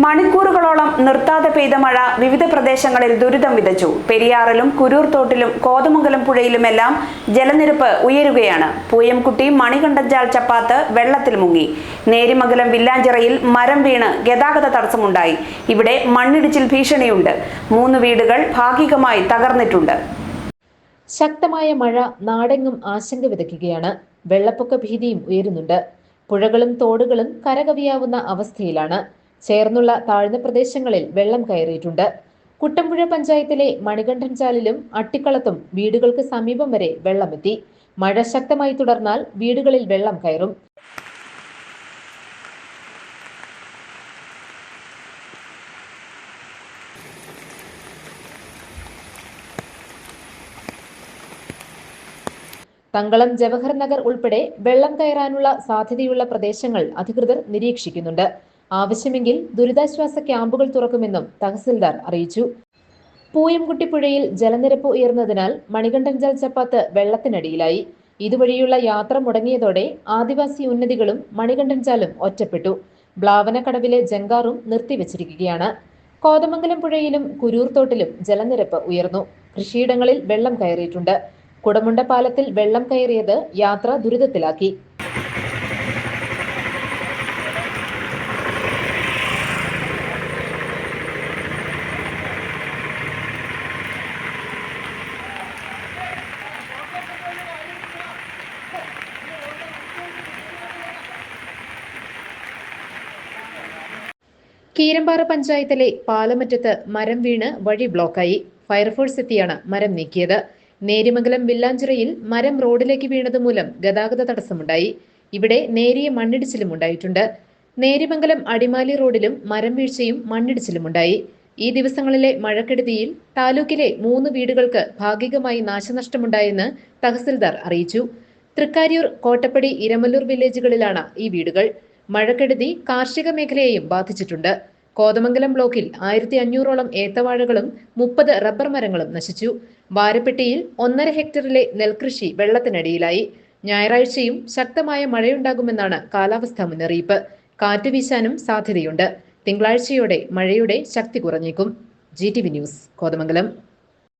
മണിക്കൂറുകളോളം നിർത്താതെ പെയ്ത മഴ വിവിധ പ്രദേശങ്ങളിൽ ദുരിതം വിതച്ചു. പെരിയാറിലും കുരൂർ തോട്ടിലും കോതമംഗലം പുഴയിലുമെല്ലാം ജലനിരപ്പ് ഉയരുകയാണ്. പൂയംകുട്ടി മണികണ്ഠജാൽ ചപ്പാത്ത് വെള്ളത്തിൽ മുങ്ങി. നേരിമംഗലം വില്ലാഞ്ചിറയിൽ മരം വീണ് ഗതാഗത തടസ്സമുണ്ടായി. ഇവിടെ മണ്ണിടിച്ചിൽ ഭീഷണിയുണ്ട്. മൂന്ന് വീടുകൾ ഭാഗികമായി തകർന്നിട്ടുണ്ട്. ശക്തമായ മഴ നാടെങ്ങും ആശങ്ക വിതയ്ക്കുകയാണ്. വെള്ളപ്പൊക്ക ഭീതിയും ഉയരുന്നുണ്ട്. പുഴകളും തോടുകളും കരകവിയാവുന്ന അവസ്ഥയിലാണ്. ചേർന്നുള്ള താഴ്ന്ന പ്രദേശങ്ങളിൽ വെള്ളം കയറിയിട്ടുണ്ട്. കുട്ടമ്പുഴ പഞ്ചായത്തിലെ മണികണ്ഠൻ ചാലിലും അട്ടിക്കളത്തും വീടുകൾക്ക് സമീപം വരെ വെള്ളമെത്തി. മഴ ശക്തമായി തുടർന്നാൽ വീടുകളിൽ വെള്ളം കയറും. തങ്കളം ജവഹർ നഗർ ഉൾപ്പെടെ വെള്ളം കയറാനുള്ള സാധ്യതയുള്ള പ്രദേശങ്ങൾ അധികൃതർ നിരീക്ഷിക്കുന്നുണ്ട്. ആവശ്യമെങ്കിൽ ദുരിതാശ്വാസ ക്യാമ്പുകൾ തുറക്കുമെന്നും തഹസിൽദാർ അറിയിച്ചു. പൂയംകുട്ടി പുഴയിൽ ജലനിരപ്പ് ഉയർന്നതിനാൽ മണികണ്ഠൻ ചപ്പാത്ത് വെള്ളത്തിനടിയിലായി. ഇതുവഴിയുള്ള യാത്ര മുടങ്ങിയതോടെ ആദിവാസി ഉന്നതികളും മണികണ്ഠൻ ചാലും ഒറ്റപ്പെട്ടു. ബ്ലാവനക്കടവിലെ ജങ്കാറും നിർത്തിവച്ചിരിക്കുകയാണ്. കോതമംഗലം പുഴയിലും കുരൂർത്തോട്ടിലും ജലനിരപ്പ് ഉയർന്നു. കൃഷിയിടങ്ങളിൽ വെള്ളം കയറിയിട്ടുണ്ട്. കുടമുണ്ട പാലത്തിൽ വെള്ളം കയറിയത് യാത്ര ദുരിതത്തിലാക്കി. കീരമ്പാറ പഞ്ചായത്തിലെ പാലമറ്റത്ത് മരം വീണ് വഴി ബ്ലോക്കായി. ഫയർഫോഴ്സ് എത്തിയാണ് മരം നീക്കിയത്. നേരിമംഗലം വില്ലാഞ്ചിറയിൽ മരം റോഡിലേക്ക് വീണത് മൂലം ഗതാഗത തടസ്സമുണ്ടായി. ഇവിടെ നേരിയ മണ്ണിടിച്ചിലും ഉണ്ടായിട്ടുണ്ട്. നേരിമംഗലം അടിമാലി റോഡിലും മരം വീഴ്ചയും മണ്ണിടിച്ചിലും ഉണ്ടായി ഈ ദിവസങ്ങളിലെ മഴക്കെടുതിയിൽ താലൂക്കിലെ മൂന്ന് വീടുകൾക്ക് ഭാഗികമായി നാശനഷ്ടമുണ്ടായെന്ന് തഹസിൽദാർ അറിയിച്ചു. തൃക്കാര്യൂർ കോട്ടപ്പടി ഇരമല്ലൂർ വില്ലേജുകളിലാണ് ഈ വീടുകൾ. മഴക്കെടുതി കാർഷിക മേഖലയെയും ബാധിച്ചിട്ടുണ്ട്. കോതമംഗലം ബ്ലോക്കിൽ ആയിരത്തി അഞ്ഞൂറോളം ഏത്തവാഴകളും മുപ്പത് റബ്ബർ മരങ്ങളും നശിച്ചു. വാരപ്പെട്ടിയിൽ ഒന്നര ഹെക്ടറിലെ നെൽകൃഷി വെള്ളത്തിനടിയിലായി. ഞായറാഴ്ചയും ശക്തമായ മഴയുണ്ടാകുമെന്നാണ് കാലാവസ്ഥാ മുന്നറിയിപ്പ്. കാറ്റ് വീശാനും സാധ്യതയുണ്ട്. തിങ്കളാഴ്ചയോടെ മഴയുടെ ശക്തി കുറഞ്ഞേക്കും. G T V news Kothamangalam.